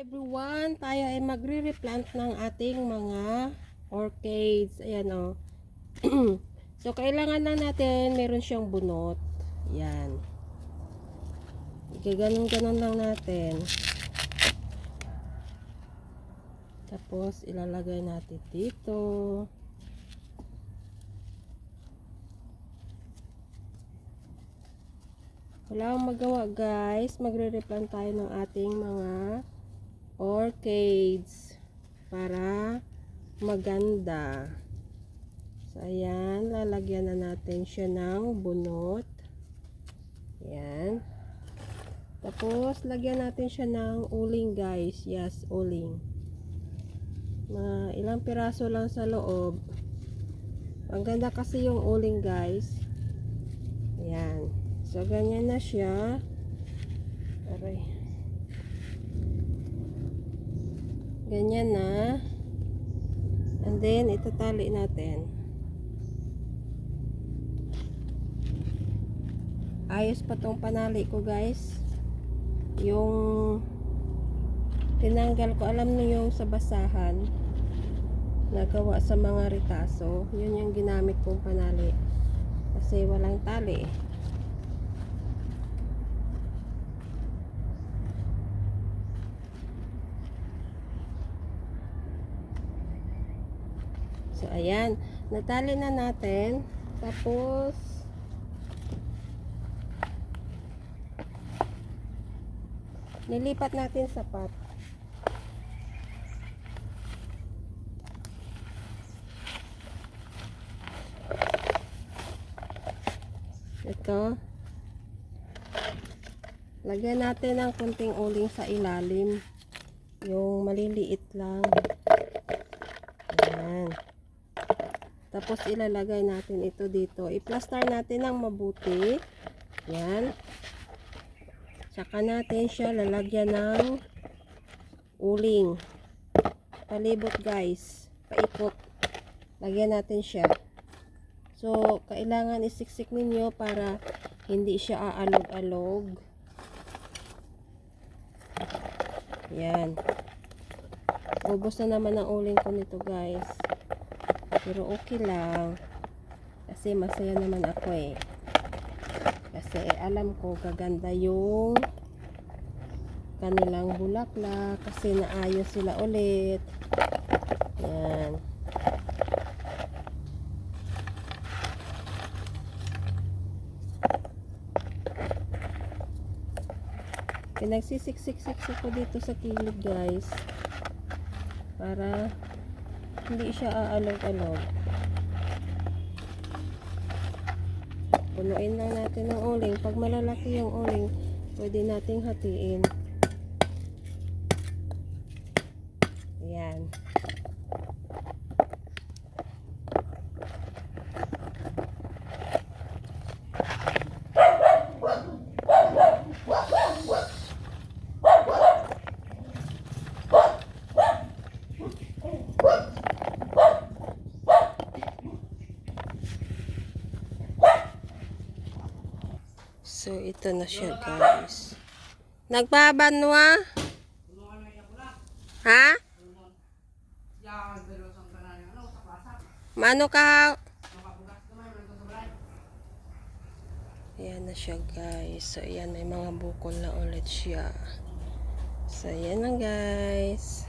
everyone, tayo ay magre-replant ng ating mga orchids. Ayan o. so, kailangan lang natin, meron siyang bunot. Ayan. Igaganon-ganon lang natin. Tapos, ilalagay natin dito. Wala akong magawa guys. Magre-replant tayo ng ating mga orchids para maganda. So, ayan. Lalagyan na natin siya ng bunot. Ayan. Tapos, lagyan natin siya ng uling guys. Yes, uling. Mga ilang piraso lang sa loob. Ang ganda kasi yung uling guys. Ayan. So, ganyan na siya. Aray. Ganyan na. And then, itatali natin. Ayos pa tong panali ko, guys. Yung tinanggal ko, alam niyo yung sa basahan. Nagawa sa mga ritaso. Yun yung ginamit kong panali. Kasi walang tali So, ayan. Natali na natin. Tapos, nilipat natin sa pot. Ito. Lagyan natin ng kunting uling sa ilalim. Yung maliliit lang. Ayan. Tapos ilalagay natin ito dito. I-plaster natin ng mabuti. Yan. Saka natin siya lalagyan ng uling. Palibot guys. Paikot. Lagyan natin siya. So, kailangan isiksik ninyo para hindi siya aalog-alog. Yan. Ubos na naman ang uling ko nito guys. Pero okay lang. Kasi masaya naman ako eh. Kasi alam ko gaganda yung kanilang bulaklak. Kasi naayos sila ulit. Yan. Pinagsisik-sik-sik ko dito sa kilid guys. Para hindi siya aalog-alog. Punuin lang natin ng uling. Pag malalaki yung uling, pwede nating hatiin. Ayan. So, ito na siya, guys. Nagbabanwa? Ha? Mano ka? Ayan na siya, guys. So, ayan, may mga bukol na ulit siya. So, ayan na, guys.